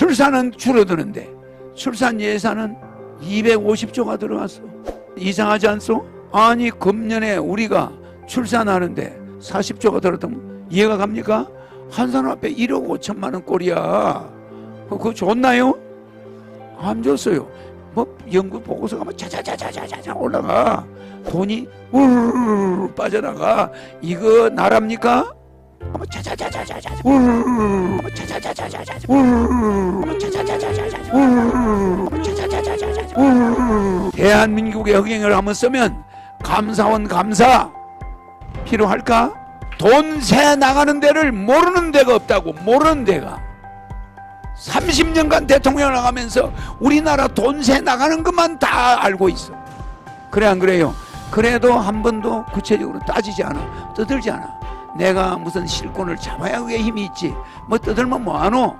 출산은 줄어드는데 출산 예산은 250조가 들어왔어. 이상하지 않소? 아니 금년에 우리가 출산하는데 40조가 들었다면 이해가 갑니까? 한 사람 앞에 1억 5천만 원 꼴이야. 그거 좋나요? 안 줬어요. 뭐 연구 보고서가 막 자자자자자자 올라가 돈이 우르르 빠져나가 이거 나랍니까? 뭐 자자자자자자 우르르 대한민국의 흥행을 한번 쓰면 감사원 감사 필요할까? 돈 새 나가는 데를 모르는 데가 없다고 모르는 데가 30년간 대통령을 나가면서 우리나라 돈세 나가는 것만 다 알고 있어. 그래 안 그래요? 그래도 한 번도 구체적으로 따지지 않아. 떠들지 않아. 내가 무슨 실권을 잡아야 그게 힘이 있지. 뭐 떠들면 뭐하노?